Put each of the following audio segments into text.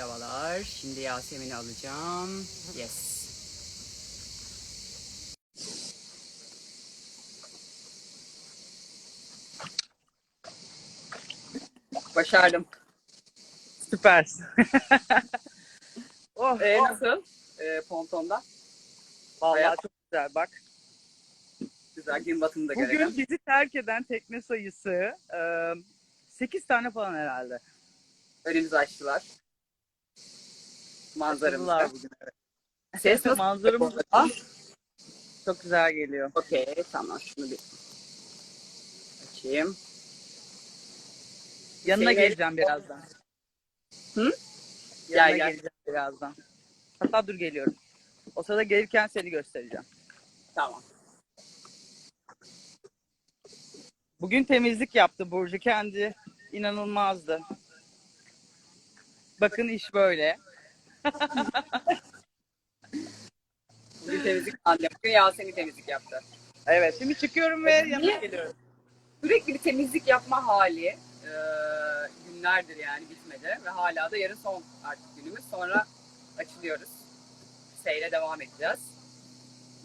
Merhabalar. Şimdi Yasemin'i alacağım. Yes. Başardım. Süpersin. oh, Ee, oh. nasıl? Ee, pontonda. Vallahi hayat- çok güzel bak. Güzel gün batımını da Bugün görelim. bizi terk eden tekne sayısı 8 tane falan herhalde. Önümüzü açtılar. Manzaramız Açıldılar da. bugün. Ses nasıl? Manzaramız Ah, çok güzel geliyor. Okey tamam şunu bir açayım. Yanına Şeyleri- geleceğim birazdan. Hı? Yanına Gel, gel. geleceğim birazdan. Hatta dur geliyorum. O sırada gelirken seni göstereceğim. Tamam. Bugün temizlik yaptı Burcu kendi. inanılmazdı. Bakın iş böyle. Bugün temizlik anne. Bugün Yasemin temizlik yaptı. Evet şimdi çıkıyorum ve yanına geliyorum. Sürekli bir temizlik yapma hali e, günlerdir yani bitmedi ve hala da yarın son artık günümüz. Sonra açılıyoruz. Seyre devam edeceğiz.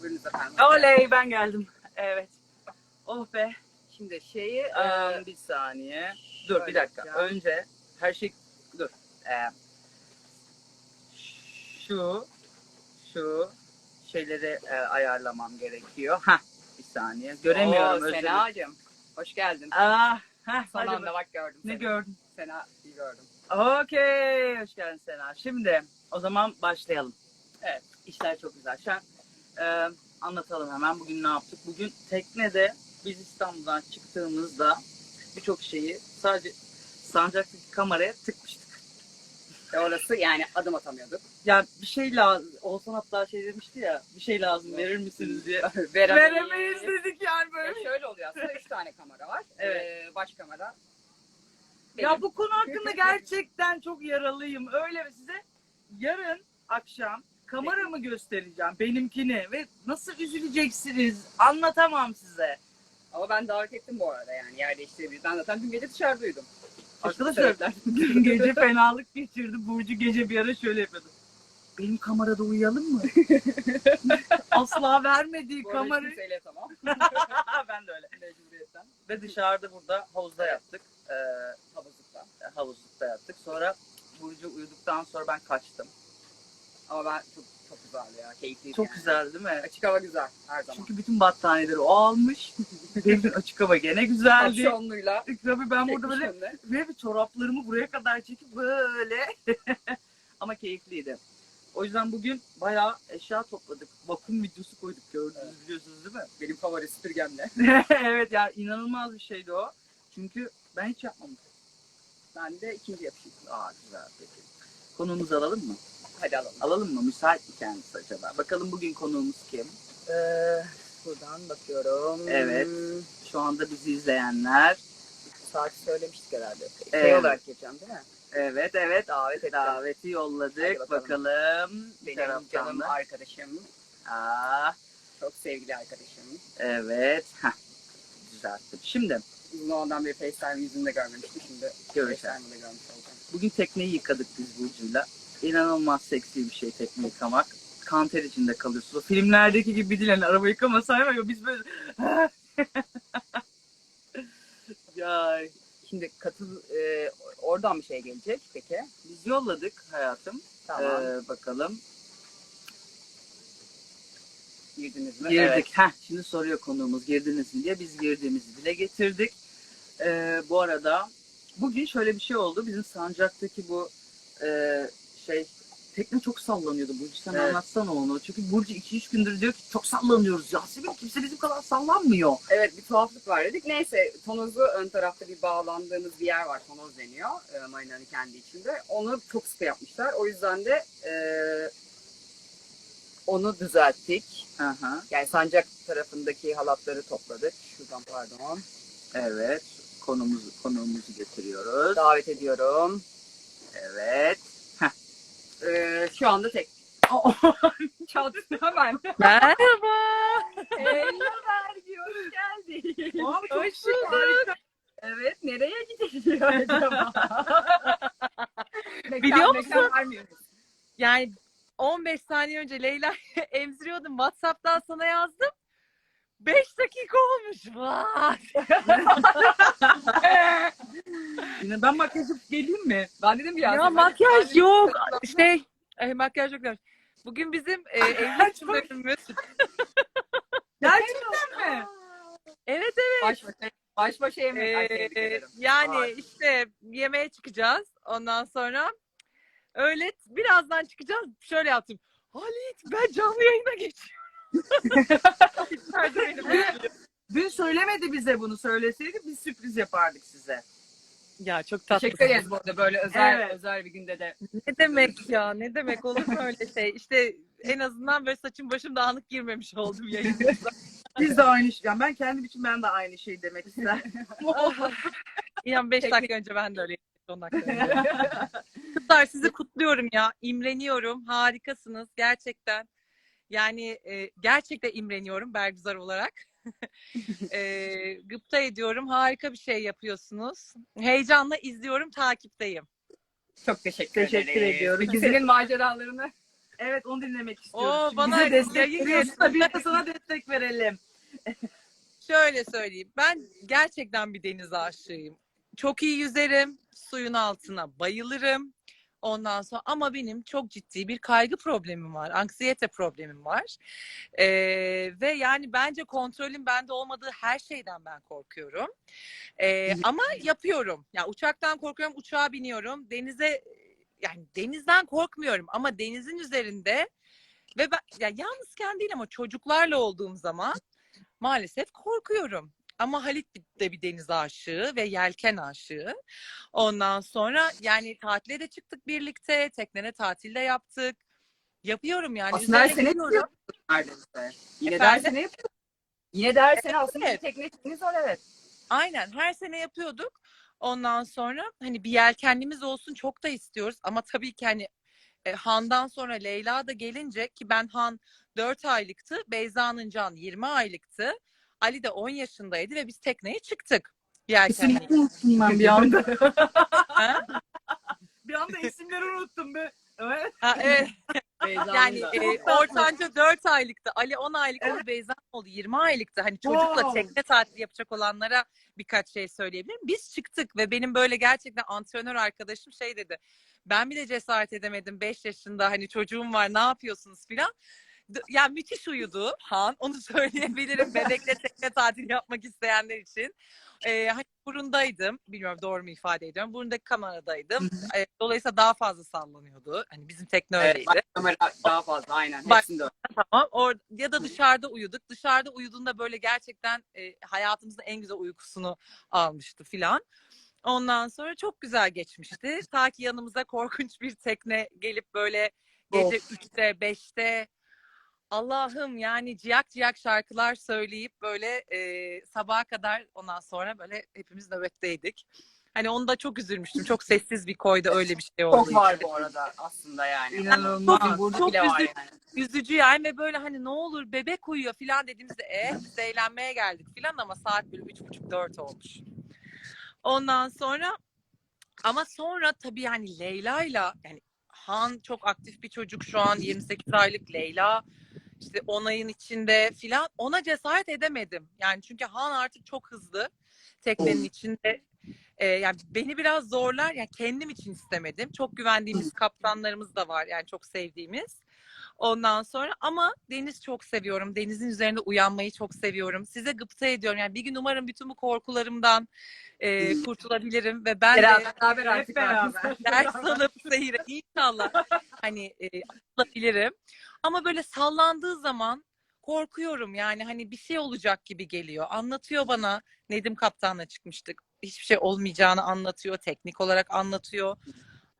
Buyurunuz efendim. Oley ben geldim. Evet. Oh be. Şimdi şeyi e, Ee, bir saniye. Dur bir şöyle dakika. yapacağım. Önce her şey dur. Ee, şu şu şeyleri e, ayarlamam gerekiyor. Ha bir saniye. Göremiyorum Oo, özür dilerim. Sena'cığım. Hoş geldin. Ah, heh, Son hadi anda bak- bak gördüm Ne seni. gördün? Sena iyi gördüm. Okey. Hoş geldin Sena. Şimdi o zaman başlayalım. Evet. İşler çok güzel. Şu an e, anlatalım hemen bugün ne yaptık. Bugün teknede biz İstanbul'dan çıktığımızda birçok şeyi sadece Sancak'taki kameraya tıkmıştık. Ve orası yani adım atamıyorduk. Ya bir şey lazım. Oğuzhan hatta şey demişti ya bir şey lazım verir misiniz diye. Veremeyiz. dedik yani Ya şöyle oluyor aslında. Üç tane kamera var. Evet. Ee, baş kamera. Ya benim. bu konu hakkında gerçekten çok yaralıyım. Öyle mi size? Yarın akşam kameramı göstereceğim benimkini ve nasıl üzüleceksiniz anlatamam size. Ama ben davet ettim bu arada yani yer değiştirebiliriz. Ben zaten dün gece dışarıdaydım. Arkadaşlar dün gece fenalık geçirdi. Burcu gece bir ara şöyle yapıyordu. Benim kamerada uyuyalım mı? Asla vermediği Bu arada hiç kamerayı. kimseyle tamam. ben de öyle. Mecburiyetten. Ve dışarıda burada havuzda yattık. Ee, Havuzlukta. havuzlukta yattık. Sonra Burcu uyuduktan sonra ben kaçtım. Ama ben çok çok güzeldi ya. Keyifliydi Çok yani. güzel değil mi? Açık hava güzel her zaman. Çünkü bütün battaniyeleri o almış. Benim açık hava gene güzeldi. Kapşonluyla. Tabii ben burada böyle önüne. ve bir çoraplarımı buraya kadar çekip böyle. Ama keyifliydi. O yüzden bugün bayağı eşya topladık. Vakum videosu koyduk gördünüz Evet. biliyorsunuz değil mi? Benim favori süpürgemle. evet ya inanılmaz bir şeydi o. Çünkü ben hiç yapmamıştım. Ben de ikinci yapışım. Aa güzel peki. Konuğumuzu alalım mı? Hadi alalım. Alalım mı? Müsait mi kendisi acaba? Bakalım bugün konuğumuz kim? Ee, buradan bakıyorum. Evet. Şu anda bizi izleyenler. Saat söylemiştik herhalde. Şey Evet. olarak geçeceğim değil mi? Evet evet Davet ettim. daveti Hadi yolladık. bakalım. Bakalım. Bir Benim canım da. arkadaşım. Aa, Çok sevgili arkadaşım. evet. Heh. Düzelttim. Şimdi Uzun zamandan beri FaceTime yüzünü de görmemiştim. Şimdi. FaceTime'ı da görmüş olacağım. bugün tekneyi yıkadık biz Burcu'yla. İnanılmaz seksi bir şey tekne yıkamak. Kanter içinde kalıyorsunuz. O filmlerdeki gibi değil. Yani araba yıkamasaydı ama biz böyle... ya Şimdi katıl e, oradan bir şey gelecek peki. biz yolladık hayatım. Tamam. Ee, bakalım. Girdiniz mi? Girdik. Evet. Heh, şimdi soruyor konuğumuz girdiniz mi diye. Biz girdiğimizi dile getirdik. Ee, bu arada bugün şöyle bir şey oldu. Bizim Sancak'taki bu e, şey tekne çok sallanıyordu. Burcu sen Evet. anlatsana onu. Çünkü Burcu 2-3 gündür diyor ki çok sallanıyoruz. Yasemin kimse bizim kadar sallanmıyor. Evet bir tuhaflık var dedik. Neyse tonozu ön tarafta bir bağlandığımız bir yer var. Tonoz deniyor. E, marinanın kendi içinde. Onu çok sıkı yapmışlar. O yüzden de e, onu düzelttik. Hı hı. Yani sancak tarafındaki halatları topladık. Şuradan pardon. Evet. Konumuzu konuğumuzu getiriyoruz. Davet ediyorum. Evet. E, şu anda tek. Çat hemen. Merhaba. Eller. Abi çok Hoş bulduk. Evet nereye gidiliyor acaba? Mekan- Biliyor musun? vermiyoruz. Yani 15 saniye önce Leyla emziriyordum. WhatsApp'tan sana yazdım. 5 dakika olmuş. Vay. Yine ben makyaj yapıp geleyim mi? Ben dedim ya. Ya makyaj yok. Şey, e, makyaj yok. demiş. Bugün bizim e, evlilik bölümümüz. Gerçekten mi? Evet evet. Baş başa, baş başa yemek. Ay, tebrik Ee, ederim. yani Vay. işte yemeğe çıkacağız. Ondan sonra öyle birazdan çıkacağız. Şöyle yaptım. Halit ben canlı yayına geçiyorum. Dün söylemedi bize bunu. Söyleseydi biz sürpriz yapardık size. ya çok tatlı. Teşekkür ederiz bu arada böyle özel Evet. özel bir günde de. Ne demek ya? Ne demek olur mu öyle şey? İşte en azından böyle saçım başım dağınık girmemiş oldum yayına. Biz de aynı şey. Yani ben kendim için ben de aynı şey demek isterim. İnan 5 Peki. dakika önce ben de öyle 10 dakika önce. Kızlar sizi kutluyorum ya. İmreniyorum. Harikasınız gerçekten. Yani e, gerçekten imreniyorum Bergüzar olarak. e, gıpta ediyorum. Harika bir şey yapıyorsunuz. Heyecanla izliyorum, takipteyim. Çok teşekkür, Teşekkür ederiz. ediyoruz. Senin maceralarını Evet onu dinlemek istiyoruz. Oo, Çünkü bana bize destek da biz de sana destek verelim. Şöyle söyleyeyim. Ben gerçekten bir deniz aşığıyım. Çok iyi yüzerim. Suyun altına bayılırım. Ondan sonra ama benim çok ciddi bir kaygı problemim var. Anksiyete problemim var. Ee, ve yani bence kontrolün bende olmadığı her şeyden ben korkuyorum. Ee, ama yapıyorum. Ya uçaktan korkuyorum, uçağa biniyorum. Denize yani denizden korkmuyorum ama denizin üzerinde ve ben ya yalnızken değil ama çocuklarla olduğum zaman maalesef korkuyorum. Ama Halit de bir deniz aşığı ve yelken aşığı. Ondan sonra yani tatile de çıktık birlikte. Teknene tatilde yaptık. Yapıyorum yani. Aslında her sene yapıyorsun neredeyse. Yine Efendim? her sene yapıyorsun. Yine de her sene aslında Evet. tekne var evet. Aynen her sene yapıyorduk. Ondan sonra hani bir yelkenlimiz olsun çok da istiyoruz. Ama tabii ki hani e, Han'dan sonra Leyla da gelince ki ben Han 4 aylıktı. Beyza'nın Can 20 aylıktı. Ali de 10 yaşındaydı ve biz tekneye çıktık. Yelkenle. İsimleri unuttum ben bir anda. Ha? bir anda isimleri unuttum be. Evet. Ha, evet. Yani e, ortanca 4 aylıktı. Ali 10 aylıktı. ama Beyza oldu 20 aylıktı. Hani çocukla Wow. tekne tatili yapacak olanlara birkaç şey söyleyebilirim. Biz çıktık ve benim böyle gerçekten antrenör arkadaşım şey dedi. Ben bile cesaret edemedim 5 yaşında hani çocuğum var ne yapıyorsunuz filan. Yani müthiş uyudu Han onu söyleyebilirim bebekle tekne tatili yapmak isteyenler için. Ee, hani burundaydım bilmiyorum doğru mu ifade ediyorum burundaki kameradaydım. Ee, dolayısıyla daha fazla sallanıyordu. Hani bizim tekne Evet, öyleydi. kamera daha fazla aynen. Bak- Hepsinde öyle. Tamam. Or ya da dışarıda uyuduk. Dışarıda uyuduğunda böyle gerçekten e, hayatımızın en güzel uykusunu almıştı filan. Ondan sonra çok güzel geçmişti. Ta ki yanımıza korkunç bir tekne gelip böyle gece 3'te 5'te Allah'ım yani ciyak ciyak şarkılar söyleyip böyle e, sabaha kadar ondan sonra böyle hepimiz nöbetteydik. Hani onu da çok üzülmüştüm. Çok sessiz bir koyda öyle bir şey oldu. Çok var bu arada aslında yani. İnanılmaz. Bizim burada Çok bile var üzücü. yani. üzücü yani ve böyle hani ne olur bebek uyuyor filan dediğimizde e biz eğlenmeye geldik filan ama saat böyle üç buçuk dört olmuş. Ondan sonra ama sonra tabii yani Leyla'yla yani Han çok aktif bir çocuk şu an 28 aylık Leyla işte 10 ayın içinde filan ona cesaret edemedim. Yani çünkü Han artık çok hızlı teknenin içinde e, yani beni biraz zorlar yani kendim için istemedim. Çok güvendiğimiz kaptanlarımız da var yani çok sevdiğimiz. Ondan sonra ama deniz çok seviyorum. Denizin üzerinde uyanmayı çok seviyorum. Size gıpta ediyorum. Yani bir gün umarım bütün bu korkularımdan e, kurtulabilirim ve ben de Beraber, beraber artık. Hep beraber. ders alıp seyre inşallah hani e, atılabilirim. Ama böyle sallandığı zaman korkuyorum yani hani bir şey olacak gibi geliyor. Anlatıyor bana Nedim Kaptan'la çıkmıştık. Hiçbir şey olmayacağını anlatıyor. Teknik olarak anlatıyor.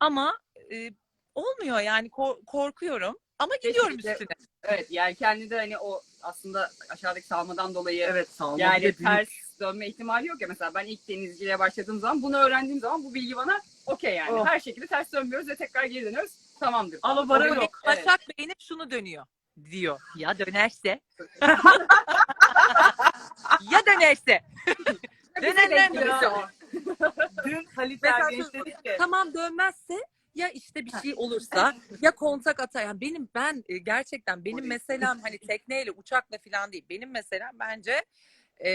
Ama e, olmuyor yani Ko- korkuyorum. Ama gidiyorum Kesinlikle. üstüne. Evet yelkenli de hani o aslında aşağıdaki salmadan dolayı Evet salma yani büyük. ters dönme ihtimali yok ya mesela ben ilk denizciliğe başladığım zaman bunu öğrendiğim zaman bu bilgi bana okey yani. Oh. Her şekilde ters dönmüyoruz ve tekrar geri dönüyoruz. Tamamdır. Alabara Ama yok. Evet. Başak Bey'in şunu dönüyor diyor. Ya dönerse? ya dönerse? Bize Dönen denk dönen. gelirse o. Dün Halit Mesela Ergenç şu- dedi ki Tamam dönmezse ya işte bir şey olursa ya kontak atar. Yani benim ben e, gerçekten benim meselem hani tekneyle uçakla falan değil. Benim meselem bence e,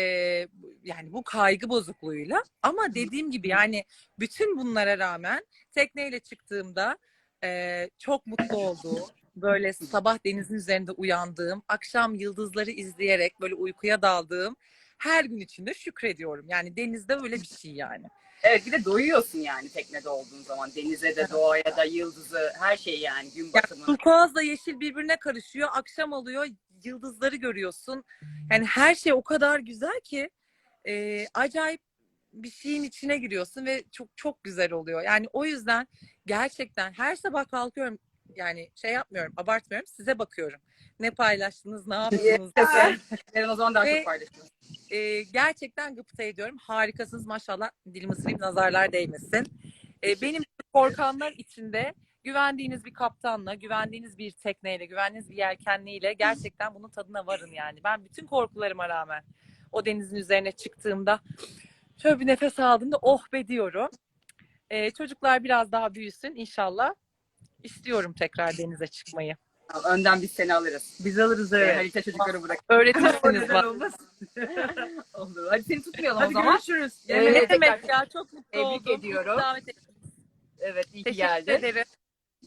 yani bu kaygı bozukluğuyla ama dediğim gibi yani bütün bunlara rağmen tekneyle çıktığımda e, çok mutlu olduğum böyle sabah denizin üzerinde uyandığım akşam yıldızları izleyerek böyle uykuya daldığım her gün içinde şükrediyorum. Yani denizde öyle bir şey yani. Evet bir de doyuyorsun yani teknede olduğun zaman. Denize de, doğaya da, yıldızı, her şey yani gün batımı. turkuazla yeşil birbirine karışıyor. Akşam oluyor, yıldızları görüyorsun. Yani her şey o kadar güzel ki e, acayip bir şeyin içine giriyorsun ve çok çok güzel oluyor. Yani o yüzden gerçekten her sabah kalkıyorum. Yani şey yapmıyorum, abartmıyorum. Size bakıyorum. Ne paylaştınız, ne yaptınız. Yarın o zaman daha Ve- çok paylaşıyoruz. E, gerçekten gıpta ediyorum. Harikasınız maşallah. Dilim ısırayım nazarlar değmesin. E, benim korkanlar içinde güvendiğiniz bir kaptanla, güvendiğiniz bir tekneyle, güvendiğiniz bir yelkenliyle gerçekten bunun tadına varın yani. Ben bütün korkularıma rağmen o denizin üzerine çıktığımda şöyle bir nefes aldığımda oh be diyorum. E, çocuklar biraz daha büyüsün inşallah. İstiyorum tekrar denize çıkmayı. Önden biz seni alırız. Biz alırız Evet. evet. Harita çocukları bırak. Öğretirsiniz bana. Olur. Hadi seni tutmayalım Hadi o zaman. görüşürüz. Evet. Yemeğe- Ne demek ya çok mutlu Tebrik oldum. ediyorum. Davet Evet iyi ki Teşekkür geldin. ederim.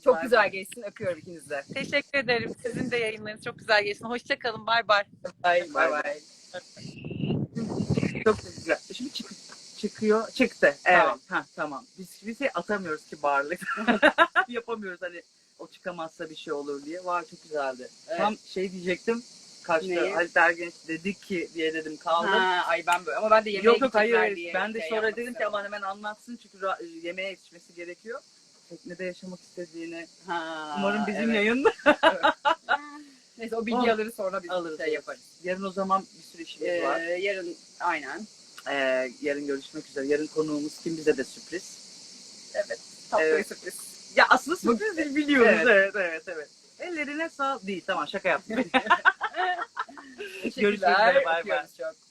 Çok Bay güzel bay. geçsin. Öpüyorum ikinizi de. Teşekkür ederim. Sizin de yayınlarınız çok güzel geçsin. Hoşçakalın. Bay bay. Bay Bay bay. bay. Çok güzel. Şimdi çık çıkıyor. Çıktı. Evet. Tamam. Ha, tamam. Biz biz şey atamıyoruz ki bağırlık. Yapamıyoruz hani o çıkamazsa bir şey olur diye. Var çok güzeldi. Evet. Tam şey diyecektim. Kaçtı. Neyi? Halit Ergenç dedik ki diye dedim kaldım. Ha, ay ben böyle ama ben de yemeğe yok yok hayır. diye Ben de şey sonra dedim ki aman hemen anlatsın çünkü ra- yemeğe yetişmesi gerekiyor. Teknede yaşamak istediğini. Ha, Umarım bizim evet. yayında Neyse o bilgi alırız sonra biz alırız. şey yaparız. Yarın o zaman bir sürü işimiz var. Ee, yarın aynen. Ee, yarın görüşmek üzere. Yarın konuğumuz kim bize de sürpriz. Evet. Tatlı Evet. sürpriz. Ya aslında sürpriz değil biliyoruz. Evet. Evet evet evet. Ellerine sağ değil tamam şaka yaptım. Görüşmek üzere, bay bay. Çok.